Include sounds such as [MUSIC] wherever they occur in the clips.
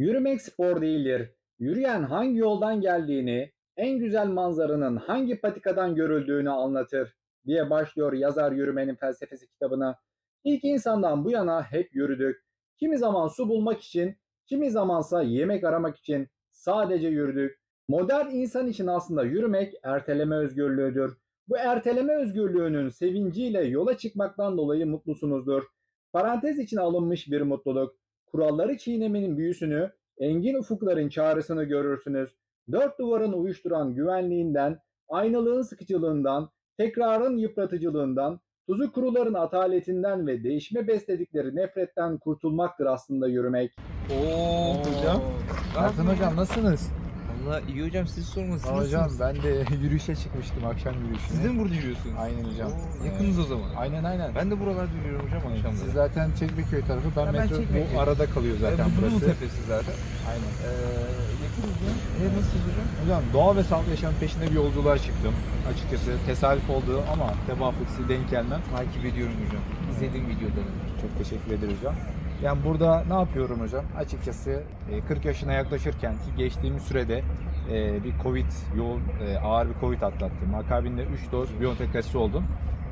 Yürümek spor değildir. Yürüyen hangi yoldan geldiğini, en güzel manzaranın hangi patikadan görüldüğünü anlatır diye başlıyor yazar Yürümenin Felsefesi kitabına. İlk insandan bu yana hep yürüdük. Kimi zaman su bulmak için, kimi zamansa yemek aramak için sadece yürüdük. Modern insan için aslında yürümek erteleme özgürlüğüdür. Bu erteleme özgürlüğünün sevinciyle yola çıkmaktan dolayı mutlusunuzdur. Parantez için alınmış bir mutluluk. Kuralları çiğnemenin büyüsünü, engin ufukların çağrısını görürsünüz. Dört duvarın uyuşturan güvenliğinden, aynalığın sıkıcılığından, tekrarın yıpratıcılığından, tuzu kuruların ataletinden ve değişme besledikleri nefretten kurtulmaktır aslında yürümek. Oo hocam. Ertan hocam nasılsınız? Valla iyi hocam siz sormanız. Aa, hocam ben de [LAUGHS] yürüyüşe çıkmıştım akşam yürüyüşüne. Siz de mi burada yürüyorsunuz? Aynen hocam. Oo, yakınız o zaman. Aynen aynen. Ben de buralarda yürüyorum hocam Evet, akşamları. Siz zaten Çekmeköy tarafı, ben ben metro Çekmeköy. bu arada kalıyor zaten Ee, bu burası. Buzul tepesi zaten. Aynen. Ee, yakınız mı? E, nasılsınız hocam? Hocam doğa ve sağlıklı yaşam peşinde bir yolculuğa çıktım. Açıkçası tesadüf oldu ama tevafuksi denk gelmem. Takip ediyorum hocam. İzlediğim videoları. Çok teşekkür ederim hocam. Yani burada ne yapıyorum hocam? Açıkçası e, 40 yaşına yaklaşırken ki geçtiğimiz sürede e, bir Covid, yoğun e, ağır bir Covid atlattım. Akabinde 3 doz Biontech aşısı oldum.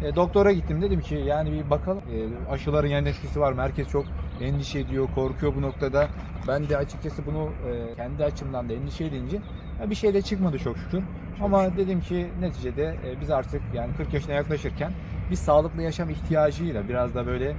E, doktora gittim dedim ki yani bir bakalım e, aşıların yan etkisi var mı? Herkes çok endişe ediyor, korkuyor bu noktada. Ben de açıkçası bunu e, kendi açımdan da endişe edince bir şey de çıkmadı çok şükür. Ama dedim ki neticede e, biz artık yani 40 yaşına yaklaşırken bir sağlıklı yaşam ihtiyacıyla biraz da böyle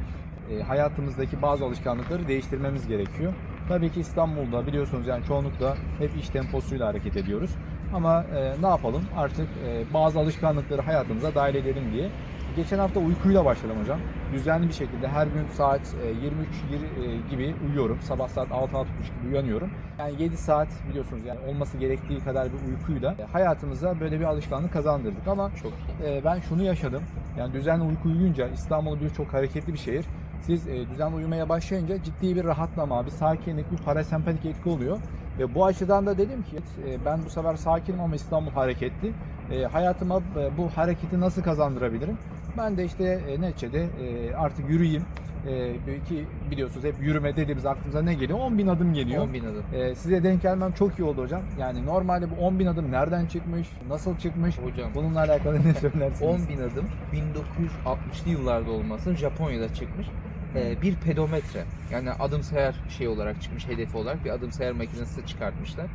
e, hayatımızdaki bazı alışkanlıkları değiştirmemiz gerekiyor. Tabii ki İstanbul'da biliyorsunuz yani çoğunlukla hep iş temposuyla hareket ediyoruz. Ama e, ne yapalım artık e, bazı alışkanlıkları hayatımıza dahil edelim diye. Geçen hafta uykuyla başladım hocam. Düzenli bir şekilde her gün saat e, 23 yir- e, gibi uyuyorum. Sabah saat 6-6.30 gibi uyanıyorum. Yani 7 saat biliyorsunuz yani olması gerektiği kadar bir uykuyla e, hayatımıza böyle bir alışkanlık kazandırdık. Ama Çok e, ben şunu yaşadım. Yani düzenli uyku uyuyunca İstanbul bir çok hareketli bir şehir. Siz e, düzenli uyumaya başlayınca ciddi bir rahatlama, bir sakinlik, bir parasempatik etki oluyor. Ve bu açıdan da dedim ki e, ben bu sefer sakinim ama İstanbul hareketli. E, hayatıma e, bu hareketi nasıl kazandırabilirim? Ben de işte e, neticede e, artık yürüyeyim. E, ki biliyorsunuz hep yürüme dediğimiz aklımıza ne geliyor? 10 bin adım geliyor. 10 bin adım. E, size denk gelmem çok iyi oldu hocam. Yani normalde bu 10 bin adım nereden çıkmış, nasıl çıkmış? Hocam Bununla alakalı ne söylersiniz? [LAUGHS] 10 bin adım 1960'lı yıllarda olmasın Japonya'da çıkmış. Ee, bir pedometre yani adım sayar şey olarak çıkmış hedefi olarak bir adım sayar makinesi çıkartmışlar.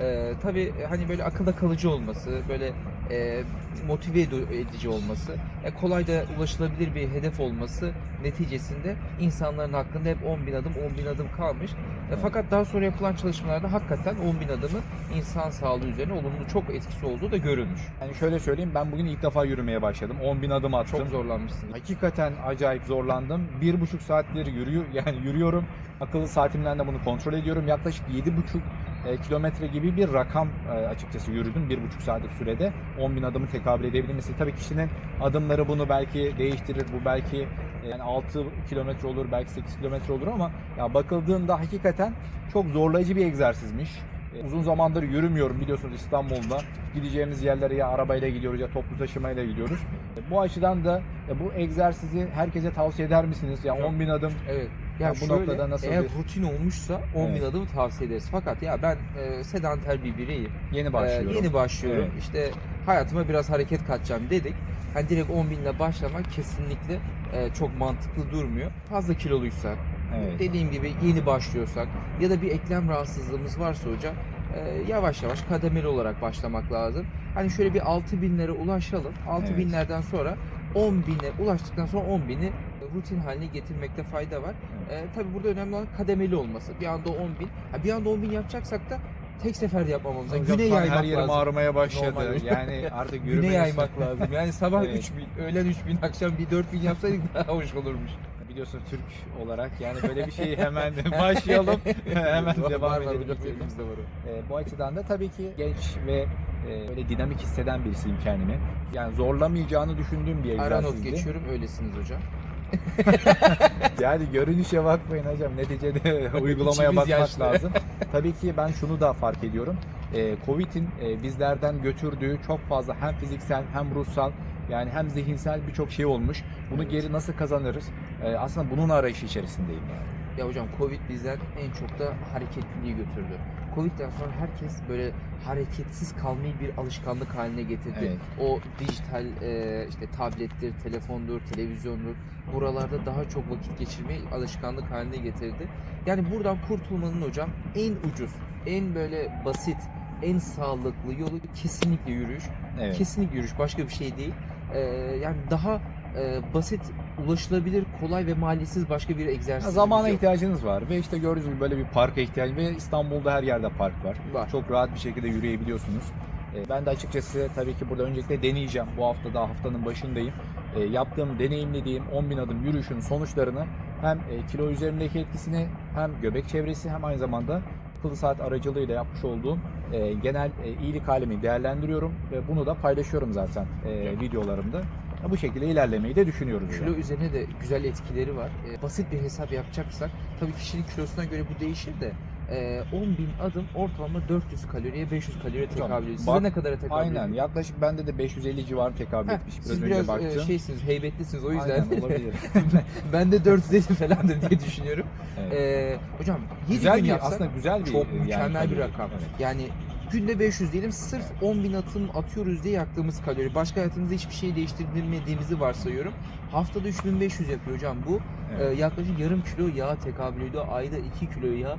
Ee, tabii hani böyle akılda kalıcı olması, böyle e, motive ed- edici olması, e, kolay da ulaşılabilir bir hedef olması neticesinde insanların hakkında hep 10 bin adım 10 bin adım kalmış. E, fakat daha sonra yapılan çalışmalarda hakikaten 10 bin adımın insan sağlığı üzerine olumlu çok etkisi olduğu da görülmüş. Yani şöyle söyleyeyim ben bugün ilk defa yürümeye başladım. 10 bin adım attım. Çok zorlanmışsınız. Hakikaten acayip zorlandım. Bir buçuk saattir yürüyor, yani yürüyorum. Akıllı saatimden de bunu kontrol ediyorum. Yaklaşık yedi buçuk e, kilometre gibi bir rakam e, açıkçası yürüdüm. Bir buçuk saatlik sürede 10 bin adımı tekabül edebilmesi. Tabii kişinin adımları bunu belki değiştirir. Bu belki e, yani 6 kilometre olur, belki 8 kilometre olur ama ya bakıldığında hakikaten çok zorlayıcı bir egzersizmiş. Uzun zamandır yürümüyorum biliyorsunuz İstanbul'da. Gideceğimiz yerlere ya arabayla gidiyoruz ya toplu taşımayla gidiyoruz. Bu açıdan da bu egzersizi herkese tavsiye eder misiniz? Ya Hocam, 10 bin adım Evet. Ya, Ya bu şöyle, noktada nasıl eğer bir- rutin olmuşsa 10 bin Evet. adımı tavsiye ederiz. Fakat ya ben e, sedanter bir bireyim. yeni E, başlıyorum. yeni başlıyorum. Evet. İşte hayatıma biraz hareket katacağım dedik. Hani direkt 10 binle başlamak kesinlikle e, çok mantıklı durmuyor. Fazla kiloluysak, Evet. dediğim gibi yeni başlıyorsak ya da bir eklem rahatsızlığımız varsa hocam e, yavaş yavaş kademeli olarak başlamak lazım. Hani şöyle bir 6 binlere ulaşalım. 6 Evet. binlerden sonra 10 bine ulaştıktan sonra 10 bini rutin haline getirmekte fayda var. E, tabii burada önemli olan kademeli olması. Bir anda 10 bin. Ha, bir anda 10 bin yapacaksak da tek seferde yapmamamız lazım. Güne yaymak her yerim lazım. ağrımaya başladı. Normal. Yani artık [LAUGHS] yürüme Güne yaymak lazım. Yani sabah Evet. 3 bin, öğlen 3 bin, akşam bir 4 bin yapsaydık daha hoş olurmuş. Biliyorsun Türk olarak yani böyle bir şeyi hemen [LAUGHS] başlayalım. [LAUGHS] hemen devam edelim. elimizde var o. E, bu açıdan da tabii ki genç ve e, böyle dinamik hisseden birisiyim kendimi. Yani zorlamayacağını düşündüğüm bir Ara not egzersizdi. geçiyorum öylesiniz hocam. [LAUGHS] Yani görünüşe bakmayın hocam. Neticede [LAUGHS] uygulamaya bakmak yaşlı. lazım. Tabii ki ben şunu da fark ediyorum. Ee, Covid'in e, bizlerden götürdüğü çok fazla hem fiziksel hem ruhsal yani hem zihinsel birçok şey olmuş. Bunu Evet. geri nasıl kazanırız? Ee, aslında bunun arayışı içerisindeyim yani. Ya hocam Covid bizden en çok da hareketliliği götürdü. Covid'den sonra herkes böyle hareketsiz kalmayı bir alışkanlık haline getirdi. Evet. O dijital e, işte tablettir, telefondur, televizyondur buralarda daha çok vakit geçirmeyi alışkanlık haline getirdi. Yani buradan kurtulmanın hocam en ucuz, en böyle basit, en sağlıklı yolu kesinlikle yürüyüş. Evet. Kesinlikle yürüyüş başka bir şey değil. Ee, yani daha e, basit, ulaşılabilir, kolay ve maliyetsiz başka bir Ya egzersiz. Zamana ihtiyacınız var ve işte gördüğünüz gibi böyle bir parka ihtiyaç ve İstanbul'da her yerde park var. var. Çok rahat bir şekilde yürüyebiliyorsunuz. E, Ben de açıkçası tabii ki burada öncelikle deneyeceğim. Bu hafta daha haftanın başındayım. E, Yaptığım, deneyimlediğim 10 bin adım yürüyüşün sonuçlarını hem e, kilo üzerindeki etkisini hem göbek çevresi hem aynı zamanda akıllı saat aracılığıyla yapmış olduğum e, genel e, iyilik halimi değerlendiriyorum ve bunu da paylaşıyorum zaten e, videolarımda. Bu şekilde ilerlemeyi de düşünüyoruz. Kilo yani. üzerine de güzel etkileri var. Ee, basit bir hesap yapacaksak, tabii kişinin kilosuna göre bu değişir de e, 10 bin adım ortalama 400 kaloriye 500 kaloriye tekabül ediyor. Size ne kadara tekabül ediyor? Aynen yaklaşık bende de 550 civarı tekabül Heh, etmiş. Biraz siz önce biraz baktım. e, şeysiniz, heybetlisiniz o yüzden. Aynen olabilir. [LAUGHS] ben de 450 falandır diye düşünüyorum. Evet. Ee, hocam 7 güzel gün bir yapsak aslında güzel bir çok e, mükemmel bir rakam. Evet. Yani günde 500 diyelim sırf 10 bin atım atıyoruz diye yaktığımız kalori. Başka hayatımızda hiçbir şey değiştirmediğimizi varsayıyorum. Haftada 3500 yapıyor hocam bu. Evet. Ee, yaklaşık yarım kilo yağ tekabül ediyor. Ayda 2 kilo yağ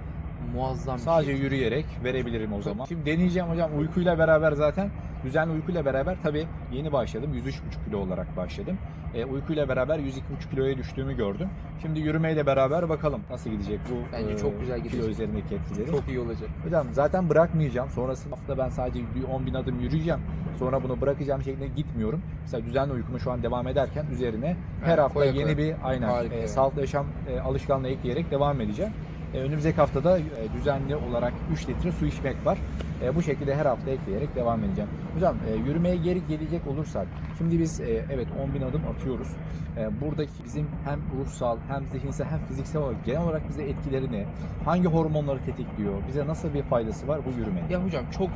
muazzam Sadece şey. yürüyerek verebilirim o zaman. Şimdi deneyeceğim hocam uykuyla beraber zaten düzenli uykuyla beraber tabii yeni başladım. 103,5 kilo olarak başladım. E, uykuyla beraber 102,5 kiloya düştüğümü gördüm. Şimdi yürümeyle beraber bakalım nasıl gidecek bu Bence e, çok güzel kilo üzerindeki etkileri. Çok iyi olacak. Hocam zaten bırakmayacağım. Sonrasında hafta ben sadece bir 10 bin adım yürüyeceğim. Sonra bunu bırakacağım şeklinde gitmiyorum. Mesela düzenli uykuma şu an devam ederken üzerine her Evet, hafta koya yeni koya. bir aynen Harika e, yani. sağlıklı yaşam e, alışkanlığı ekleyerek devam edeceğim. E, önümüzdeki haftada e, düzenli olarak 3 litre su içmek var. E, bu şekilde her hafta ekleyerek devam edeceğim. Hocam yürümeye geri gelecek olursak şimdi biz evet 10 bin adım atıyoruz. Buradaki bizim hem ruhsal hem zihinsel hem fiziksel olarak genel olarak bize etkileri ne? Hangi hormonları tetikliyor? Bize nasıl bir faydası var bu yürümenin? Ya hocam çok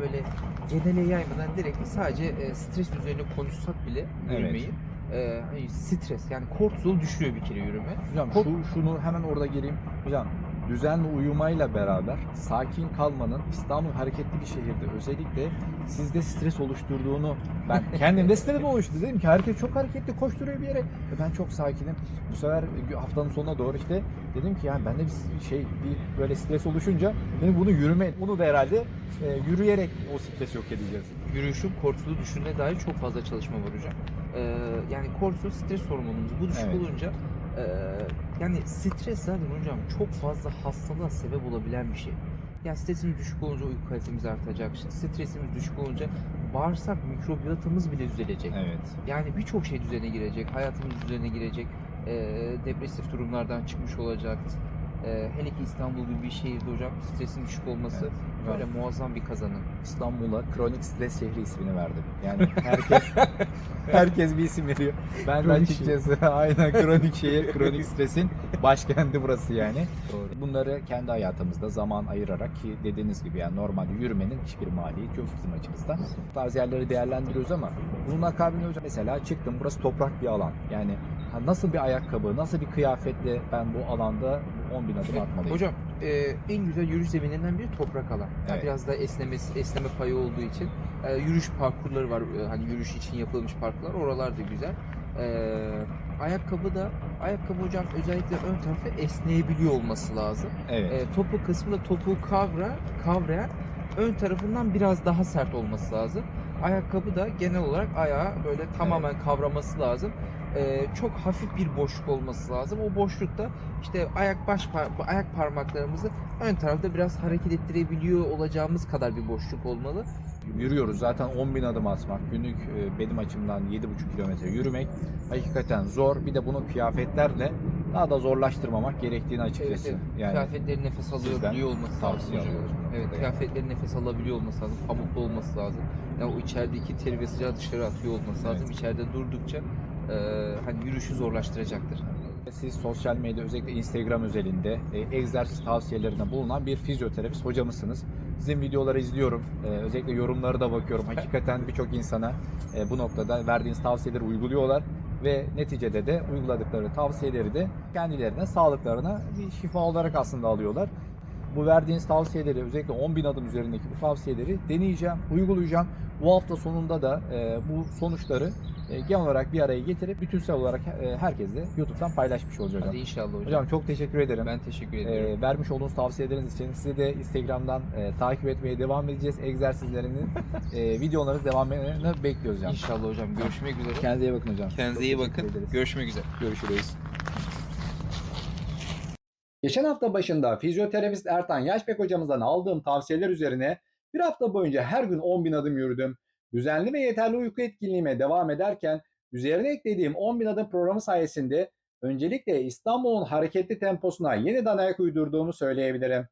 böyle genele yaymadan direkt sadece stres üzerine konuşsak bile Evet. E, stres yani kortizol düşürüyor bir kere yürüme. Hocam Kop- şu, şunu hemen orada gireyim. Hocam düzenli uyumayla beraber sakin kalmanın İstanbul hareketli bir şehirde özellikle sizde stres oluşturduğunu ben [LAUGHS] kendimde stres oluştu. Dedim ki herkes çok hareketli koşturuyor bir yere. E ben çok sakinim. Bu sefer haftanın sonuna doğru işte dedim ki yani bende bir şey bir böyle stres oluşunca dedim bunu yürüme bunu da herhalde e, yürüyerek o stresi yok edeceğiz. Yürüyüşün kortizolu düşürüne dair çok fazla çalışma var hocam. E, yani kortizol stres hormonumuz. Bu düşük Evet. olunca e, yani stres zaten hocam çok fazla hastalığa sebep olabilen bir şey. Yani stresimiz düşük olunca uyku kalitemiz artacak. Stresimiz düşük olunca bağırsak mikrobiyotamız bile düzelecek. Evet. Yani birçok şey düzene girecek, hayatımız düzene girecek, Ee, depresif durumlardan çıkmış olacak. Ee, hele ki İstanbul gibi bir şehirde hocam stresin düşük olması Evet. böyle muazzam bir kazanım. İstanbul'a kronik stres şehri ismini verdim. Yani [LAUGHS] herkes herkes bir isim veriyor. Ben Kronik açıkçası aynen kronik [LAUGHS] şehir, kronik stresin başkenti burası yani. Doğru. Bunları kendi hayatımızda zaman ayırarak ki dediğiniz gibi yani normalde yürümenin hiçbir maliyeti yok bizim açımızdan. Bu tarz yerleri değerlendiriyoruz ama bunun akabinde hocam mesela çıktım burası toprak bir alan. Yani nasıl bir ayakkabı, nasıl bir kıyafetle ben bu alanda 10 bin adım atmalıyım? Hocam e, en güzel yürüyüş zeminlerinden biri toprak alan. Yani Evet. Biraz da esnemesi, esneme payı olduğu için e, yürüyüş parkurları var. E, hani yürüyüş için yapılmış parkurlar. Oralar da güzel. E, ayakkabı da ayakkabı hocam özellikle ön tarafı esneyebiliyor olması lazım. Evet. E, topuk kısmı da topuğu kavra, kavrayan ön tarafından biraz daha sert olması lazım. Ayakkabı da genel olarak ayağı böyle tamamen kavraması lazım. E, çok hafif bir boşluk olması lazım. O boşlukta işte ayak baş par- ayak parmaklarımızı ön tarafta biraz hareket ettirebiliyor olacağımız kadar bir boşluk olmalı. Yürüyoruz zaten 10 bin adım atmak günlük benim açımdan 7,5 kilometre yürümek hakikaten zor. Bir de bunu kıyafetlerle daha da zorlaştırmamak gerektiğini açıkçası. Evet, Yani Kıyafetleri nefes alabiliyor olması lazım. tavsiye hocam. alıyoruz. Evet, noktada. kıyafetlerin nefes alabiliyor olması lazım, pamuklu olması lazım. Yani o içerideki teri ve sıcağı dışarı atıyor olması lazım. Evet. İçeride durdukça hani yürüyüşü zorlaştıracaktır. Siz sosyal medya özellikle Instagram özelinde e, egzersiz tavsiyelerinde bulunan bir fizyoterapist hocamısınız. Sizin videoları izliyorum. E, özellikle yorumları da bakıyorum. Hakikaten birçok insana e, bu noktada verdiğiniz tavsiyeleri uyguluyorlar. ve neticede de uyguladıkları tavsiyeleri de kendilerine, sağlıklarına bir şifa olarak aslında alıyorlar. Bu verdiğiniz tavsiyeleri özellikle 10 bin adım üzerindeki bu tavsiyeleri deneyeceğim, uygulayacağım. Bu hafta sonunda da e, bu sonuçları e, genel olarak bir araya getirip bütünsel olarak e, herkesle YouTube'dan paylaşmış olacağım. Hadi inşallah hocam. Hocam çok teşekkür ederim. ben teşekkür ediyorum. E, vermiş olduğunuz tavsiyeleriniz için sizi de Instagram'dan e, takip etmeye devam edeceğiz. Egzersizlerinin e, videolarınız devam etmelerini bekliyoruz hocam. İnşallah hocam. Görüşmek üzere. Kendinize iyi bakın hocam. Kendinize iyi bakın. ederiz. Görüşmek üzere. Görüşürüz. Geçen hafta başında fizyoterapist Ertan Yaşbek hocamızdan aldığım tavsiyeler üzerine bir hafta boyunca her gün 10 bin adım yürüdüm. Düzenli ve yeterli uyku etkinliğime devam ederken üzerine eklediğim 10 bin adım programı sayesinde öncelikle İstanbul'un hareketli temposuna yeniden ayak uydurduğumu söyleyebilirim.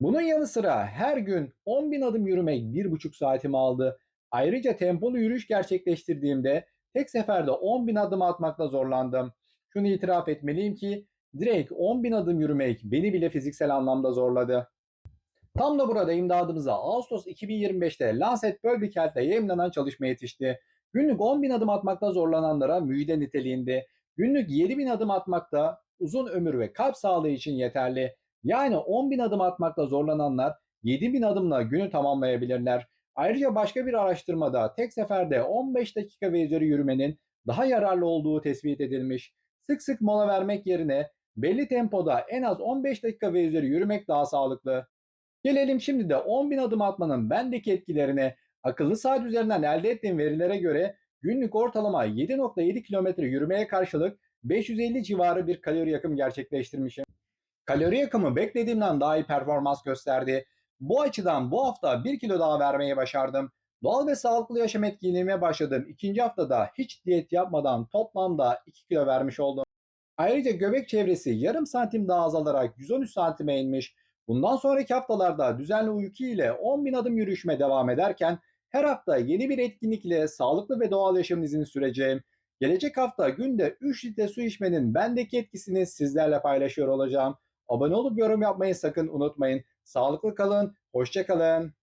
Bunun yanı sıra her gün 10 bin adım yürümek 1,5 saatimi aldı. Ayrıca tempolu yürüyüş gerçekleştirdiğimde tek seferde 10 bin adım atmakta zorlandım. Şunu itiraf etmeliyim ki direkt 10 bin adım yürümek beni bile fiziksel anlamda zorladı. Tam da burada imdadımıza Ağustos 2025'te Lancet Health'te yayınlanan çalışma yetişti. Günlük 10 bin adım atmakta zorlananlara müjde niteliğinde, günlük 7 bin adım atmakta uzun ömür ve kalp sağlığı için yeterli. Yani 10 bin adım atmakta zorlananlar 7 bin adımla günü tamamlayabilirler. Ayrıca başka bir araştırmada tek seferde 15 dakika ve üzeri yürümenin daha yararlı olduğu tespit edilmiş. Sık sık mola vermek yerine belli tempoda en az 15 dakika ve üzeri yürümek daha sağlıklı. Gelelim şimdi de 10 bin adım atmanın bendeki etkilerine. Akıllı saat üzerinden elde ettiğim verilere göre günlük ortalama 7.7 kilometre yürümeye karşılık 550 civarı bir kalori yakım gerçekleştirmişim. Kalori yakımı beklediğimden daha iyi performans gösterdi. Bu açıdan bu hafta 1 kilo daha vermeyi başardım. Doğal ve sağlıklı yaşam etkinliğime başladım. İkinci haftada hiç diyet yapmadan toplamda 2 kilo vermiş oldum. Ayrıca göbek çevresi yarım santim daha azalarak 113 santime inmiş. Bundan sonraki haftalarda düzenli uyku ile 10 bin adım yürüyüşüme devam ederken her hafta yeni bir etkinlik ile sağlıklı ve doğal yaşam izini süreceğim. Gelecek hafta günde 3 litre su içmenin bendeki etkisini sizlerle paylaşıyor olacağım. Abone olup yorum yapmayı sakın unutmayın. Sağlıklı kalın, hoşça kalın.